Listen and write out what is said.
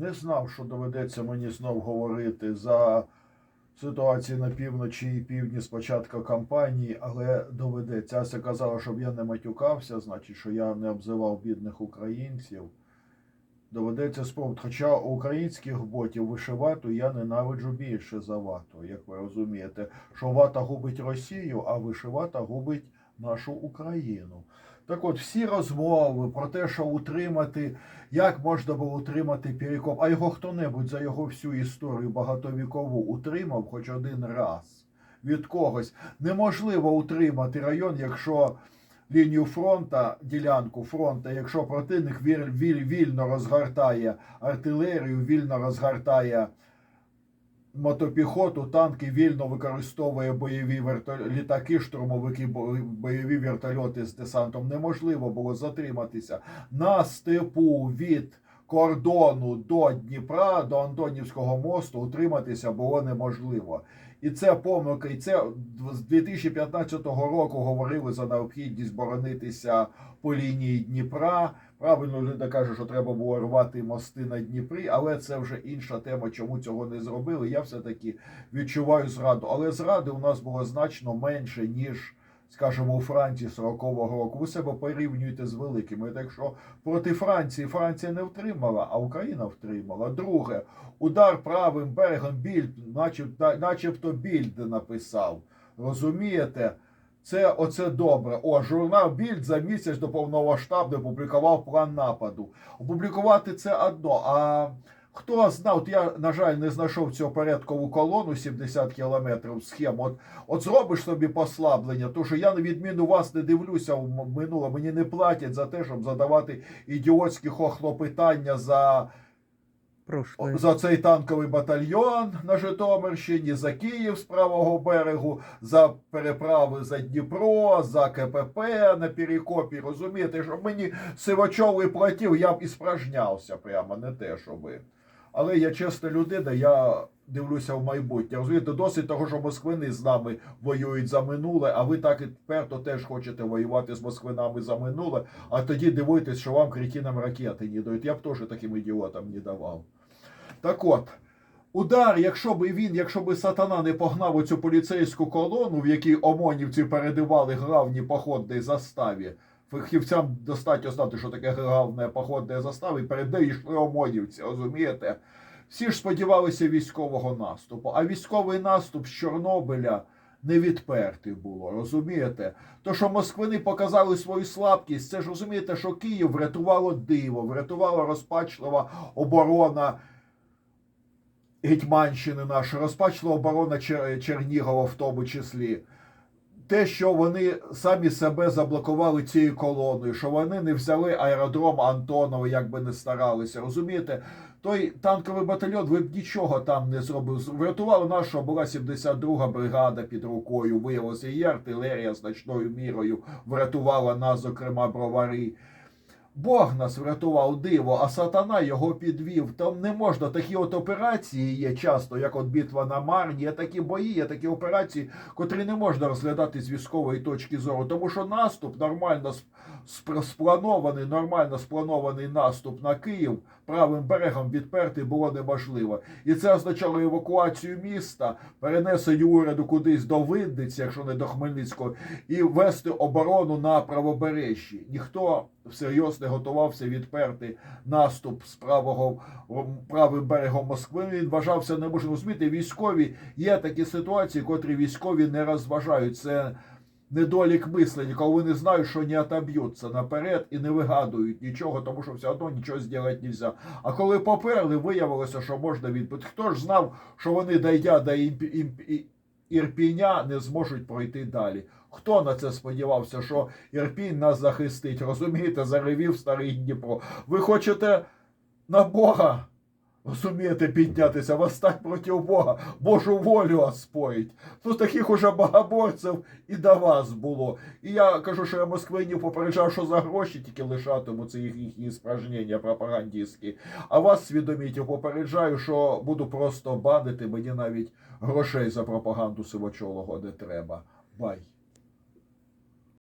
Не знав, що доведеться мені знов говорити за ситуацію на півночі і півдні з початку кампанії, але доведеться. Ася казала, щоб я не матюкався, значить, що я не обзивав бідних українців. Доведеться спробувати. Хоча українських ботів вишивату я ненавиджу більше за вату, як ви розумієте, що вата губить Росію, а вишивата губить нашу Україну. Так от, всі розмови про те, що утримати, як можна було утримати Пірікоп, а його хто-небудь за його всю історію багатовікову утримав хоч один раз від когось. Неможливо утримати район, якщо лінію фронта, ділянку фронта, якщо противник віль- віль- вільно розгортає артилерію, вільно розгортає мотопіхоту, танки вільно використовує бойові вертоль... літаки, штурмовики, бо- бойові вертольоти з десантом. Неможливо було затриматися на степу від кордону до Дніпра, до Антонівського мосту утриматися було неможливо. І це помилка, і це з 2015 року говорили за необхідність боронитися по лінії Дніпра. Правильно люди кажуть, що треба було рвати мости на Дніпрі, але це вже інша тема, чому цього не зробили. Я все-таки відчуваю зраду. Але зради у нас було значно менше, ніж, скажімо, у Франції 40-го року. Ви себе порівнюєте з великими. Так що проти Франції Франція не втримала, а Україна втримала. Друге, удар правим берегом Більд, начебто, начебто Більд написав. Розумієте? Це оце добре. О, журнал Більд за місяць до повномасштабно публікував план нападу. Опублікувати це одно. А хто знав, от я, на жаль, не знайшов цю порядкову колону 70 кілометрів схему. От, от зробиш собі послаблення, то що я на відміну вас не дивлюся в минуле. Мені не платять за те, щоб задавати ідіотські хохлопитання за. За цей танковий батальйон на Житомирщині, за Київ з правого берегу, за переправи за Дніпро, за КПП на Перекопі. Розумієте, щоб мені сивачовий платів, я б і спражнявся прямо, не те, що ви. Але я чесна людина, я дивлюся в майбутнє. Розумієте, досить того, що москвини з нами воюють за минуле, а ви так і тепер то теж хочете воювати з москвинами за минуле, а тоді дивуєтесь, що вам кретинам ракети не дають. Я б теж таким ідіотам не давав. Так от, удар, якщо би він, якщо би сатана не погнав оцю поліцейську колону, в якій ОМОНівці передавали главні походні заставі. Фахівцям достатньо знати, що таке главне походне застави, і перед нею йшли ОМОНівці, розумієте? Всі ж сподівалися військового наступу, а військовий наступ з Чорнобиля не відпертий було, розумієте? То, що москвини показали свою слабкість, це ж розумієте, що Київ врятувало диво, врятувала розпачлива оборона Гетьманщини нашої, розпачлива оборона Чер- Чернігова в тому числі. Те, що вони самі себе заблокували цією колоною, що вони не взяли аеродром Антонова, як би не старалися. Розумієте, той танковий батальйон, ви б нічого там не зробили. Врятували нас, що була 72-га бригада під рукою. Виявилося, і артилерія значною мірою врятувала нас, зокрема, бровари. Бог нас врятував диво, а сатана його підвів. Там не можна такі от операції є часто, як от битва на Марні, є такі бої, є такі операції, котрі не можна розглядати з військової точки зору. Тому що наступ нормально спланований, нормально спланований наступ на Київ правим берегом відперти було неможливо. І це означало евакуацію міста, перенесення уряду кудись до Винниці, якщо не до Хмельницького, і вести оборону на правобережжі. Ніхто всерйоз не готувався відперти наступ з правого правим берегом Москви. Він вважався неможливим. Розумієте, військові є такі ситуації, котрі військові не розважають. Це недолік мислення, коли вони знають, що не отоб'ються наперед і не вигадують нічого, тому що все одно нічого зробити не можна. А коли поперли, виявилося, що можна відбити. Хто ж знав, що вони, дійдя до імп... Імп... Ірпіня, не зможуть пройти далі. Хто на це сподівався, що Ірпінь нас захистить? Розумієте, заревів старий Дніпро. Ви хочете на Бога? Розумієте, піднятися, восстать проти Бога, Божу волю оспорить. Ну таких уже богоборців і до вас було. І я кажу, що я москвинів попереджав, що за гроші тільки лишатимуться їх їхні спражнення пропагандистські. А вас свідоміть, попереджаю, що буду просто банити, мені навіть грошей за пропаганду сивочолого не треба. Бай.